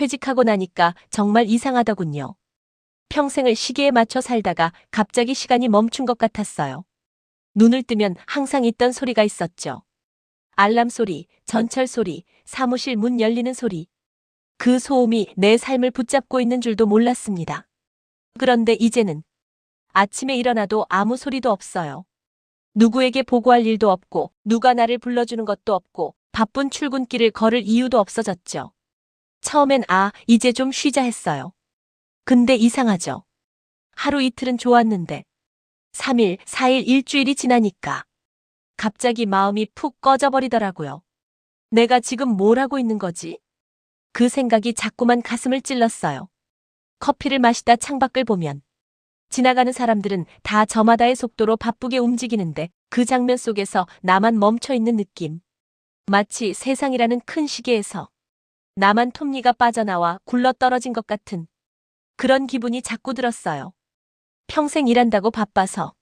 퇴직하고 나니까 정말 이상하더군요. 평생을 시계에 맞춰 살다가 갑자기 시간이 멈춘 것 같았어요. 눈을 뜨면 항상 있던 소리가 있었죠. 알람 소리, 전철 소리, 사무실 문 열리는 소리. 그 소음이 내 삶을 붙잡고 있는 줄도 몰랐습니다. 그런데 이제는 아침에 일어나도 아무 소리도 없어요. 누구에게 보고할 일도 없고, 누가 나를 불러주는 것도 없고, 바쁜 출근길을 걸을 이유도 없어졌죠. 처음엔 아, 이제 좀 쉬자 했어요. 근데 이상하죠. 하루 이틀은 좋았는데, 3일, 4일, 일주일이 지나니까, 갑자기 마음이 푹 꺼져버리더라고요. 내가 지금 뭘 하고 있는 거지? 그 생각이 자꾸만 가슴을 찔렀어요. 커피를 마시다 창밖을 보면, 지나가는 사람들은 다 저마다의 속도로 바쁘게 움직이는데 그 장면 속에서 나만 멈춰 있는 느낌. 마치 세상이라는 큰 시계에서 나만 톱니가 빠져나와 굴러 떨어진 것 같은 그런 기분이 자꾸 들었어요. 평생 일한다고 바빠서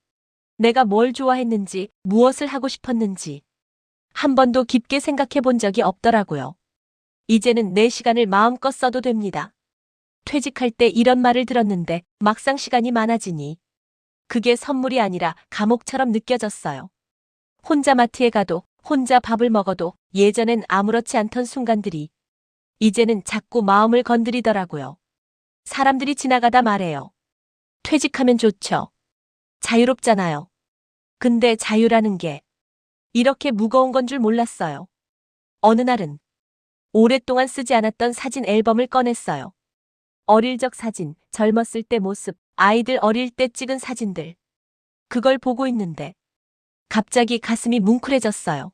내가 뭘 좋아했는지 무엇을 하고 싶었는지 한 번도 깊게 생각해 본 적이 없더라고요. 이제는 내 시간을 마음껏 써도 됩니다. 퇴직할 때 이런 말을 들었는데 막상 시간이 많아지니 그게 선물이 아니라 감옥처럼 느껴졌어요. 혼자 마트에 가도 혼자 밥을 먹어도 예전엔 아무렇지 않던 순간들이 이제는 자꾸 마음을 건드리더라고요. 사람들이 지나가다 말해요. 퇴직하면 좋죠. 자유롭잖아요. 근데 자유라는 게 이렇게 무거운 건 줄 몰랐어요. 어느 날은 오랫동안 쓰지 않았던 사진 앨범을 꺼냈어요. 어릴 적 사진, 젊었을 때 모습, 아이들 어릴 때 찍은 사진들. 그걸 보고 있는데 갑자기 가슴이 뭉클해졌어요.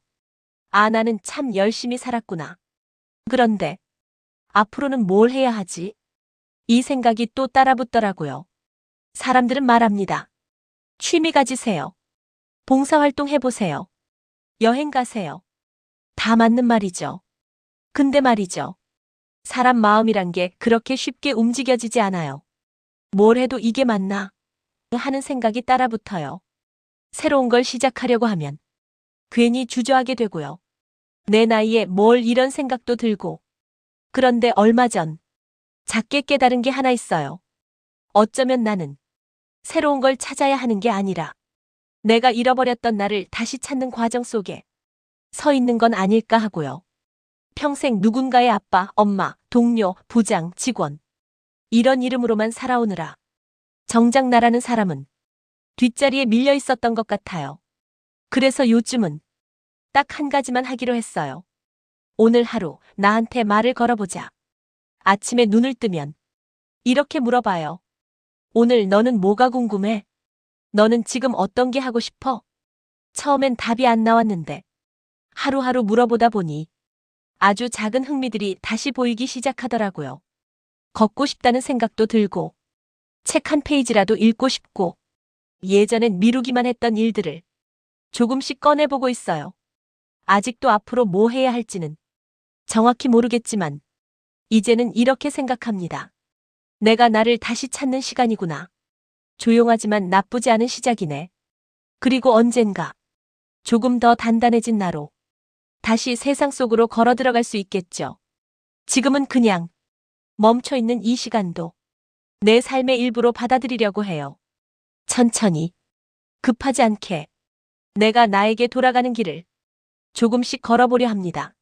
아, 나는 참 열심히 살았구나. 그런데 앞으로는 뭘 해야 하지? 이 생각이 또 따라붙더라고요. 사람들은 말합니다. 취미 가지세요. 봉사활동 해보세요. 여행 가세요. 다 맞는 말이죠. 근데 말이죠. 사람 마음이란 게 그렇게 쉽게 움직여지지 않아요. 뭘 해도 이게 맞나? 하는 생각이 따라붙어요. 새로운 걸 시작하려고 하면 괜히 주저하게 되고요. 내 나이에 뭘 이런 생각도 들고. 그런데 얼마 전 작게 깨달은 게 하나 있어요. 어쩌면 나는 새로운 걸 찾아야 하는 게 아니라 내가 잃어버렸던 나를 다시 찾는 과정 속에 서 있는 건 아닐까 하고요. 평생 누군가의 아빠, 엄마, 동료, 부장, 직원. 이런 이름으로만 살아오느라. 정작 나라는 사람은 뒷자리에 밀려 있었던 것 같아요. 그래서 요즘은 딱 한 가지만 하기로 했어요. 오늘 하루 나한테 말을 걸어보자. 아침에 눈을 뜨면 이렇게 물어봐요. 오늘 너는 뭐가 궁금해? 너는 지금 어떤 게 하고 싶어? 처음엔 답이 안 나왔는데 하루하루 물어보다 보니 아주 작은 흥미들이 다시 보이기 시작하더라고요. 걷고 싶다는 생각도 들고, 책 한 페이지라도 읽고 싶고, 예전엔 미루기만 했던 일들을 조금씩 꺼내보고 있어요. 아직도 앞으로 뭐 해야 할지는 정확히 모르겠지만, 이제는 이렇게 생각합니다. 내가 나를 다시 찾는 시간이구나. 조용하지만 나쁘지 않은 시작이네. 그리고 언젠가 조금 더 단단해진 나로 다시 세상 속으로 걸어 들어갈 수 있겠죠. 지금은 그냥 멈춰 있는 이 시간도 내 삶의 일부로 받아들이려고 해요. 천천히, 급하지 않게 내가 나에게 돌아가는 길을 조금씩 걸어보려 합니다.